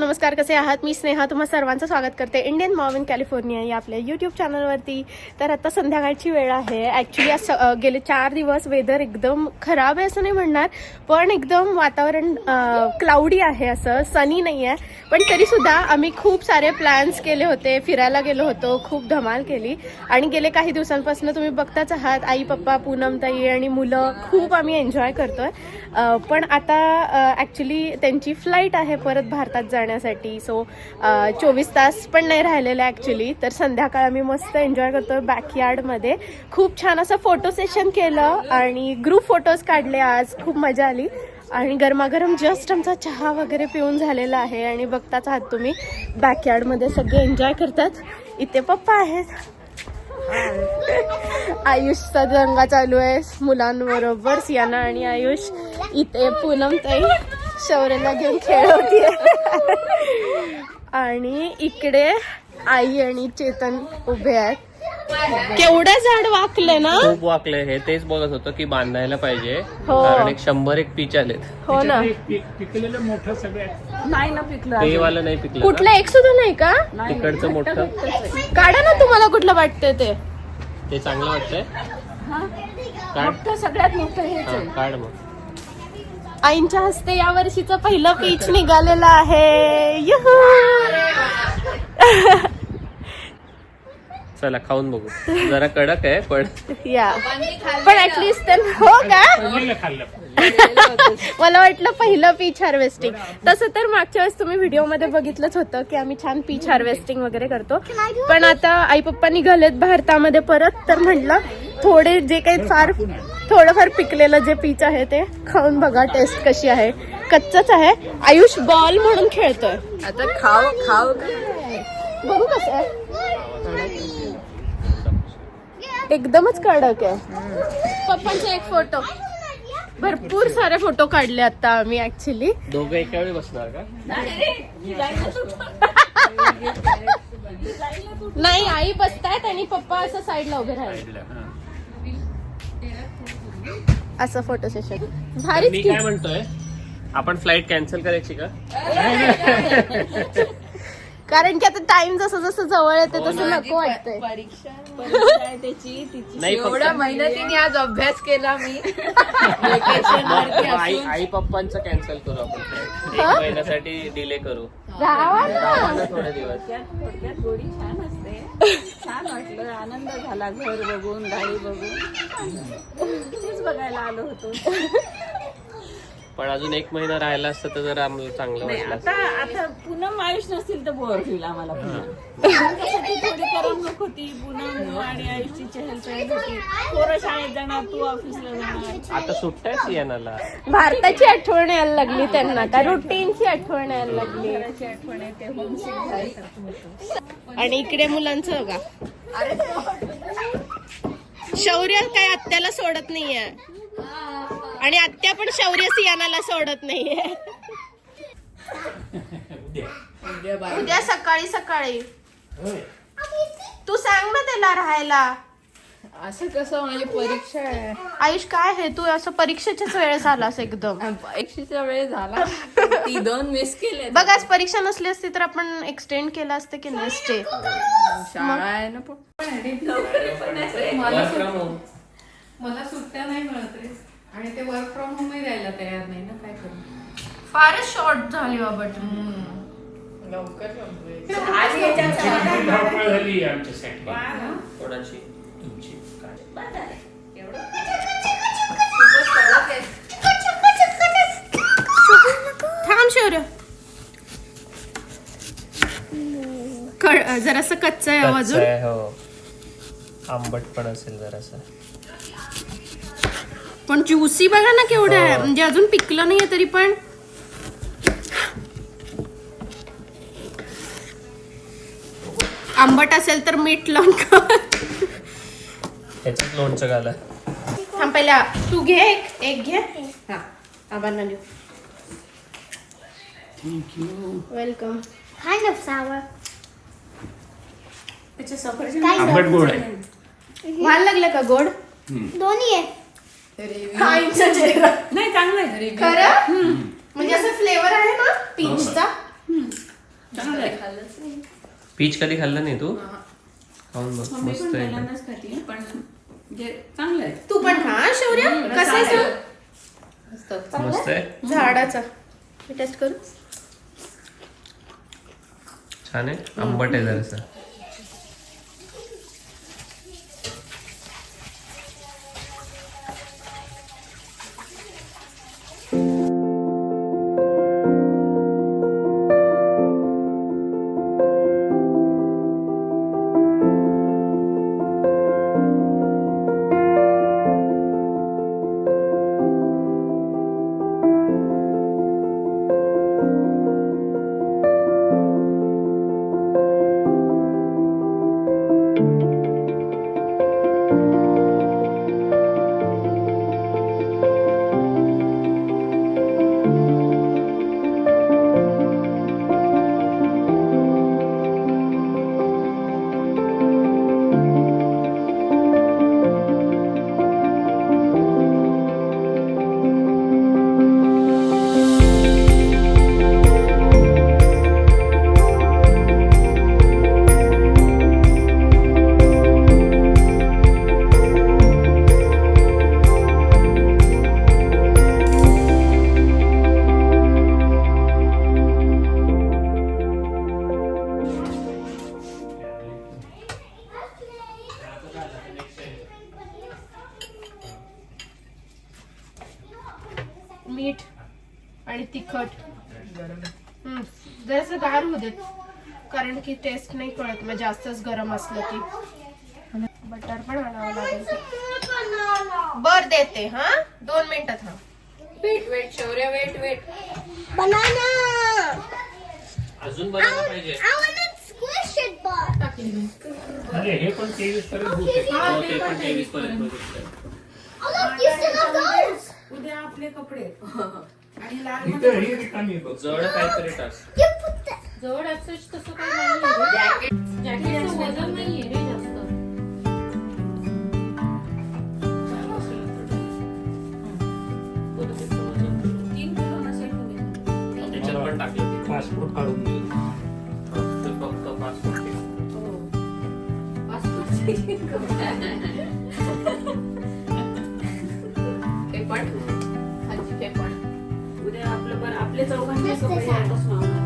नमस्कार कसे आहात? मी स्नेहा तुम्हा सर्वांचं स्वागत करते इंडियन मॉम इन कॅलिफोर्निया या आपल्या यूट्यूब चॅनलवरती तर आता संध्याकाळची वेळ आहे. ॲक्च्युली आज गेले चार दिवस वेदर एकदम खराब आहे असं नाही म्हणणार पण एकदम वातावरण क्लाउडी आहे असं. सनी नाही आहे. पण तरीसुद्धा आम्ही खूप सारे प्लॅन्स केले होते. फिरायला गेलो होतो खूप धमाल केली. आणि गेले काही दिवसांपासून तुम्ही बघताच आहात आई पप्पा पूनमताई आणि मुलं खूप आम्ही एन्जॉय करतोय. पण आता ॲक्च्युली त्यांची फ्लाईट आहे परत भारतात जाण्यासाठी. सो चोवीस तास पण नाही राहिलेले ॲक्च्युली तर संध्याकाळ आम्ही मस्त एन्जॉय करतो बॅकयार्डमध्ये खूप छान असं फोटो सेशन केलं आणि ग्रुप फोटोज काढले आज. खूप मजा आली. आणि गरमागरम जस्ट आमचा चहा वगैरे पिऊन झालेला आहे आणि बघताच आहात तुम्ही. बॅकयार्डमध्ये सगळे एन्जॉय करतात. इथे पप्पा आहेत. आयुषचा दंगा चालू आहे मुलांबरोबर. सियाना आणि आयुष. इथे पूनम ताई. शौर्यला घेऊन खेळवतीये. आणि इकडे आई आणि चेतन उभे आहेत. केवढं झाड वाकले ना? खूप वाकले हे तेच बोलत होतं की बांधायला पाहिजे. हो. कारण एक शंभर एक पीच आलेत. हो ना. पिकलेलं मोठं सगळ्यात नाही ना पिकलं ते वाला नाही पिकलं. कुठलं? एक सुद्धा नाही का? तिकडचं मोठं. काढा ना तुम्हाला कुठलं वाटतंय ते. ते चांगलं वाटतंय. काढ. मोठं सगळ्यात मोठं हेच हा, आहे. काढ मग. आईंच्या हस्ते या वर्षीचं पहिलं पीच निघालेलं आहे. युहू. चला खाऊन बघू. जरा कडक आहे पण या. पण ऍटलिस्ट हो का? मला वाटलं पहिलं पीच हार्वेस्टिंग तसं तर मागच्या वेळेस तुम्ही व्हिडिओमध्ये बघितलंच होतं की आम्ही छान पीच हार्वेस्टिंग वगैरे करतो. पण आता आई पप्पा निघालेत भारतामध्ये परत तर म्हटलं थोडे जे काही फार थोडंफार पिकलेलं जे पीच आहे ते खाऊन बघा टेस्ट कशी आहे. कच्चच आहे. आयुष बॉल म्हणून खेळतोय. आता खाव खाव. बघू कसं आहे. एकदमच कडक आहे. पप्पांचा एक फोटो भरपूर सारे फोटो काढले आता आम्ही ऍक्च्युली दोघं एका वेळी बसणार का? नाही आई बसतायत आणि पप्पा असं साईडला उभे राहिले. असं फोटो सेशन भारीच मी काय म्हणतोय? आपण फ्लाईट कॅन्सल करायची का? कारण की आता टाइम जसं जसं जवळ येते तसं नको वाटतंय. परीक्षा परीक्षा आहे त्याची तिची नाही, फक्त- एवढ्या मेहनतीने आज अभ्यास केला मी. Vacation वरती मग आई असून. आई पप्पांचं कॅन्सल करू आपण. flight. एक महिन्यासाठी डिले करू. राहावा ना राहा ना थोडे दिवस. थोडक्यात थोडक्यात गोडी छान असते. छान वाटलं. आनंद झाला घर बघून गाडी बघून. तेच बघायला आलो होतो. पण अजून एक महिना राहिला असतं तर जरा आम्हाला चांगलं नाही, वाटलं आता. आता पुन्हा आयुष नसतील तर बोर होईल आम्हाला त्यासाठी थोडी करमणूक होती पूनम आणि आयुषची चहलपहल होती. पोरं शाळेत जाणार तू ऑफिसला जाणार. आता सुट्ट्या सियानाला. भारताची आठवण यायला लागली त्यांना त्या रुटीनची आठवण यायला लागली? घराची आठवण येते होमसिक झाली. आणि इकडे मुलांचं बघा. शौर्य काय आत्याला सोडत नाहीये. आणि आत्या पण शौर्य सियानाला सोडत नाहीये. उद्या. सकाळी सकाळी. तू सांग ना त्याला राहायला. असं कसं माझी परीक्षा आहे. आयुष काय हे? तू असं परीक्षेच्याच वेळेस आलास एकदम. परीक्षेचा वेळ झाला. ती दोन मिस केले. बघ आज परीक्षा नसली असती तर आपण एक्सटेंड केलं असतं की नाही? स्टे शाळा आहे ना पण. मला सुट्ट्या नाही आणि ते वर्क फ्रॉम होमही द्यायला तयार नाही ना काय करू फारच शॉर्ट झाली बाबा लवकर संपलोय. धावपळ झाली आमच्यासाठी कोणाची? तुमची. काय? थांब शौर्य कळ जरासं कच्चं आहे कच्चं आहे, हो. आंबट पण असेल जरासं. पण ज्युसी बघा ना केवढं आहे. म्हणजे अजून पिकलं नाहीये तरी पण. आंबट असेल तर मीठ लावून खा. ह्याच्यात लोणचं घाला. थांब पहिला तू घे एक एक घे. हा आबांना देऊ वेलकम kind of sour. त्याचे सफरचंद आंबट गोड आहे. व्हायला लागलं का गोड? दोन्ही आहे. आईचा चेहरा. नाही चांगलं आहे. खरं? म्हणजे असं फ्लेवर आहे ना पीचचा चांगलं आहे. पीच कधी खाल्लं नाही तू? खाऊन बघ मम्मी मस्त पण आहे. पहिल्यांदाच खाते पण चांगलं आहे. तू पण खा हा, शौर्य? कसं आहे? मस्त. आहे. झाडाचा. मी टेस्ट करू? छान आहे. आंबट आहे जरासं. मीठ आणि तिखट. जरासं गार होऊ देत. कारण की टेस्ट नाही कळत मग जास्तच गरम असलं की. बटर पण आणावं लागेल. बर देते हा? दोन मिनिटात हा wait wait Shaurya wait wait banana अजून पाहिजे. हे पण तेवीस पर्यंत आपले कपडे? आणि लाल इथं ही रिकामी बघ. काहीतरी टाक. जवळ तसं काही नाही जॅकेटचं वजन नाहीये रे जास्त. तीन किलो नसेल तुम्ही त्याच्यात पण टाकलं पासपोर्ट काढून दे. ते. फक्त पासपोर्ट हे पण. आपलं चौघांचे मावणार.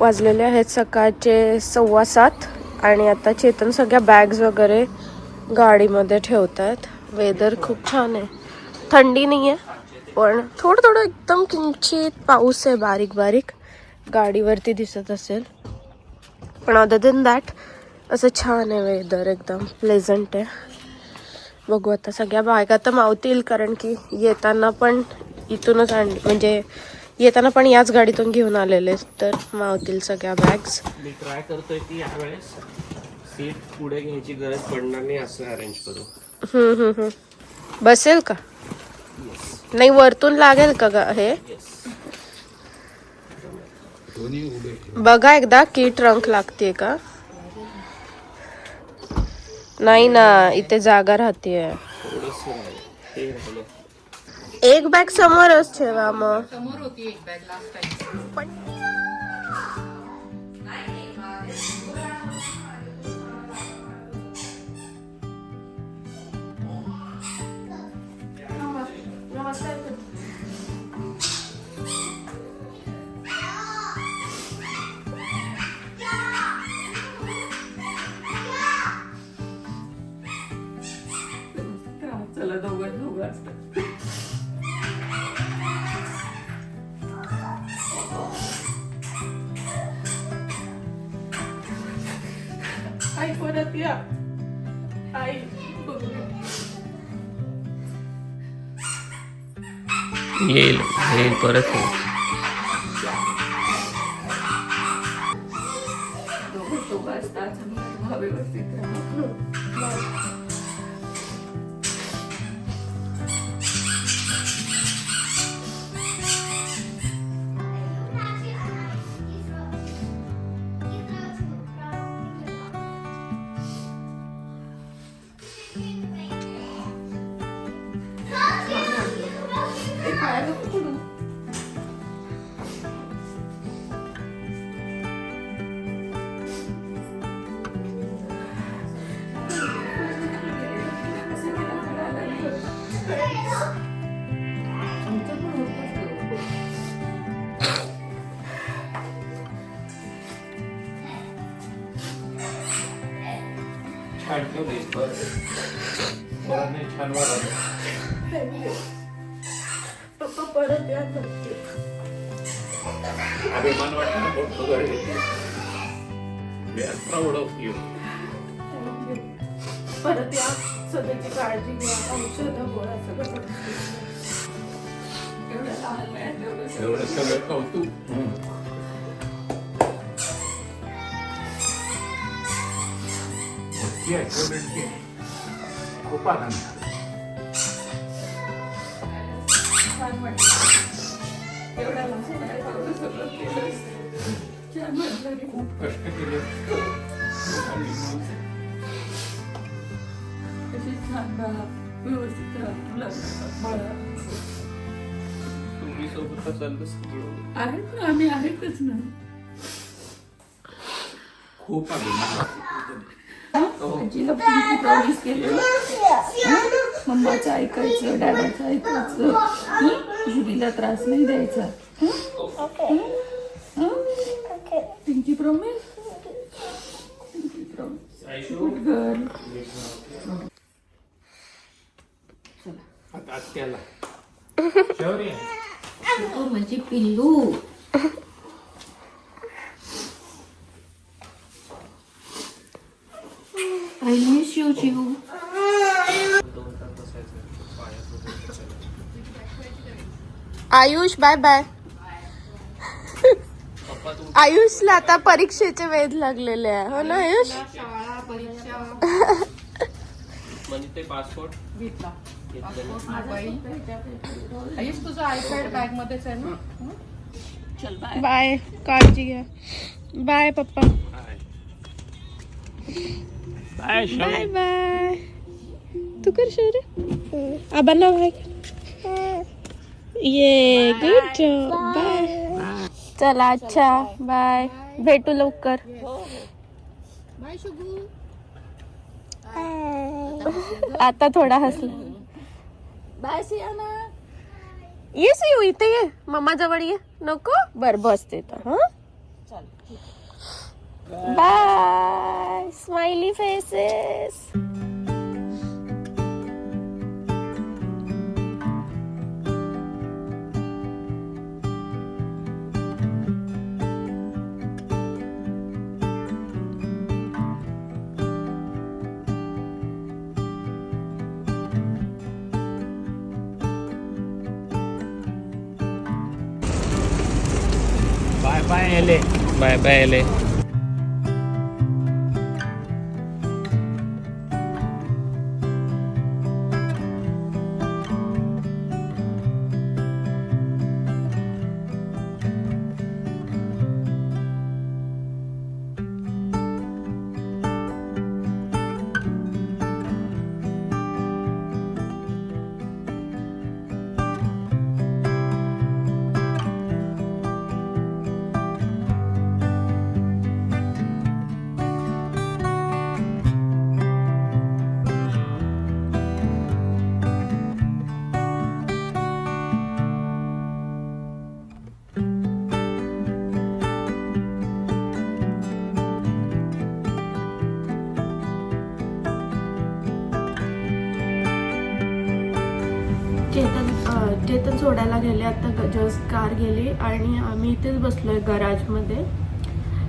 वाजलेले आहेत सकाळचे सव्वा सात आणि आता चेतन सगळ्या बॅग्स वगैरे गाडीमध्ये ठेवत आहेत वेदर खूप छान आहे. थंडी नाही आहे पण थोडं थोडं एकदम किंचित पाऊस आहे बारीक बारीक गाडीवरती दिसत असेल. पण अदर देन दॅट असं छान आहे वेदर एकदम. प्लेझंट आहे. बघू आता सगळ्या बायका तर मावतील कारण की येताना पण इथूनच आण म्हणजे येताना पण याच गाडीतून घेऊन आलेले तर मावतील सगळ्या बॅग्स मी ट्राय करतोय की यावेळेस सीट पुढे घ्यायची गरज पडणार नाही असं अरेंज करू. हम्म, हम्म, हम्म. बसेल का? नाही वरतून लागेल का ग हे? बघा एकदा की ट्रंक लागते का? नाही ना इथे जागा राहते थोडस हे राहिलं. एक बॅग समोरच ठेवा मग. समोर होती एक बॅग लास्ट टाइम चला दोघं दोघं असतात. या आई येईल येईल परत येईल नाही छान पप्पा परत या. अभिमान वगैरे We are proud of you. परत या. स्वतःची काळजी घ्या. औषध गोळ्या सगळं एवढं लहान वयात एवढं सगळं. एवढं केले लोकांनी मिळून. कशी छान राहा व्यवस्थित राहा तुला बाळा तुम्ही सोबत असाल तर सगळं आहेत ना आम्ही आहेतच ना खूप अभिमान आजीला पण प्रॉमिस केलं मम्माचं ऐकायचं डॅडाचं ऐकायचं. हं? जुलीला त्रास नाही द्यायचा. Pinky promise? Pinky promise. Good girl. आता आत्याला. शौर्य. म्हणजे पिल्लू. आय मिस यू जीव. आयुष बाय बाय आयुषला आता परीक्षेचे वेध लागलेले आहे. हो ना आयुष? शाळा परीक्षा म्हणजे ते पासपोर्ट घेतला. घेतलं मोबाईल. आयुष तुझं आयपॅड बॅग मध्येच आहे ना? चल बाय बाय काळजी घ्या बाय पप्पा. बाय बाय बाय तू कर आबांना बाय ये गुड जॉब बाय चला अच्छा बाय भेटू लवकर. आता थोडा हसला. बाय सियाना येस येऊ इथे ये. मम्मा जवळ ये. नको. बर बस तिथं हा? Bye. Smiley faces. Bye bye, Ele. Bye bye, Ele. Chetan Chetan सोडायला गेले आता जस्ट कार गेली आणि आम्ही इथेच बसलोय गराजमध्ये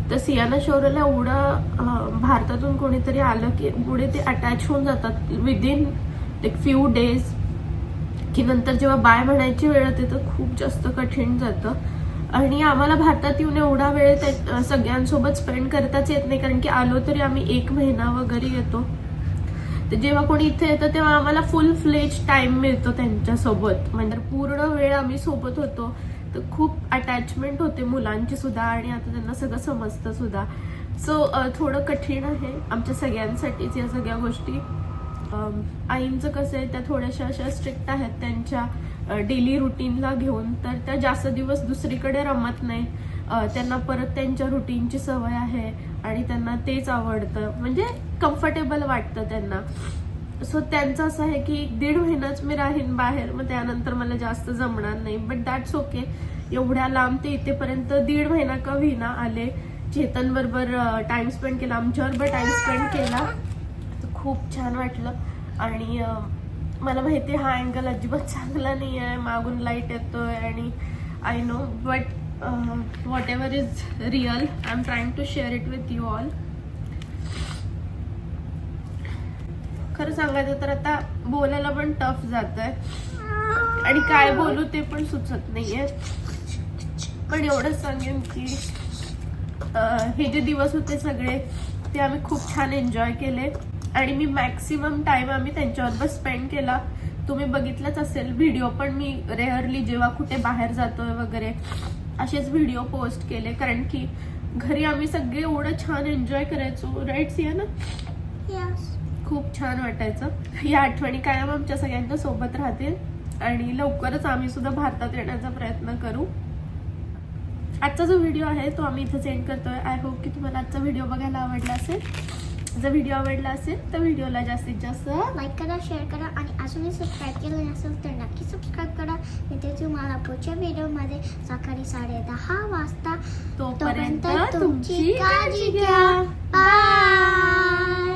तर सियाना शौर्यला एवढं भारतातून कोणीतरी आलं की पुढे ते अटॅच होऊन जातात विदिन एक फ्यू डेज की नंतर जेव्हा बाय म्हणायची वेळ येते तर खूप जास्त कठीण जातं. आणि आम्हाला भारतात येऊन एवढा वेळ सगळ्यांसोबत स्पेंड करताच येत नाही कारण की आलो तरी आम्ही एक महिना वगैरे येतो. तर जेव्हा कोणी इथे येतं तेव्हा आम्हाला फुल फ्लेज टाइम मिळतो त्यांच्यासोबत. म्हणजे पूर्ण वेळ आम्ही सोबत होतो. तर खूप अटॅचमेंट होते मुलांची सुद्धा आणि आता त्यांना सगळं समजतं सुद्धा. सो थोडं कठीण आहे आमच्या सगळ्यांसाठीच या सगळ्या गोष्टी. आईंचं कसं आहे त्या थोड्याशा अशा स्ट्रिक्ट आहेत त्यांच्या डेली रुटीनला घेऊन. तर त्या जास्त दिवस दुसरीकडे रमत नाही त्यांना परत त्यांच्या रुटीनची सवय आहे आणि त्यांना तेच आवडतं. म्हणजे कम्फर्टेबल वाटतं त्यांना. सो त्यांचं असं आहे की दीड महिनाच मी राहीन बाहेर मग त्यानंतर मला जास्त जमणार नाही. बट दॅट्स ओके एवढ्या लांब ते इथेपर्यंत दीड महिना का विना आले. चेतन बरोबर टाइम स्पेंड केला. आमच्याबरोबर टाइम स्पेंड केला. खूप छान वाटलं. आणि मला माहिती आहे हा अँगल अजिबात चांगला नाही आहे मागून लाइट येतोय आणि I know but whatever is real I am trying to share it with you all खरं सांगायचं तर आता बोलायला पण टफ जात आहे आणि काय बोलू ते पण सुचत नाहीये. पण एवढंच सांगेन की uh, हे जे दिवस होते सगळे ते आम्ही खूप छान एन्जॉय केले. आणि मी मॅक्सिमम टाइम आम्ही त्यांच्याबरोबर स्पेंड केला. तुम्ही बघितलंच असेल व्हिडिओ पण मी रेअरली जेव्हा कुठे बाहेर जातोय वगैरे असेच व्हिडिओ पोस्ट केले. कारण की घरी आम्ही सगळे एवढं छान एन्जॉय करायचो. राईट सिया ना? खूप छान वाटायचं. या आठवणी कायम आमच्या सगळ्यांच्या सोबत राहतील. आणि लवकरच आम्ही सुद्धा भारतात येण्याचा प्रयत्न करू. आजचा जो व्हिडिओ आहे तो आम्ही इथं सेंड करतोय. आय होप की तुम्हाला आजचा व्हिडिओ बघायला आवडला असेल. जर व्हिडिओ आवडला असेल तर व्हिडिओला जास्तीत जास्त लाईक करा शेअर करा आणि अजूनही सबस्क्राईब केलं नसेल तर नक्की सबस्क्राईब करा. मी ते तुम्हाला पुढच्या व्हिडिओमध्ये सकाळी साडे दहा वाजता तोपर्यंत तोपर्यंत तुमची काळजी घ्या. बाय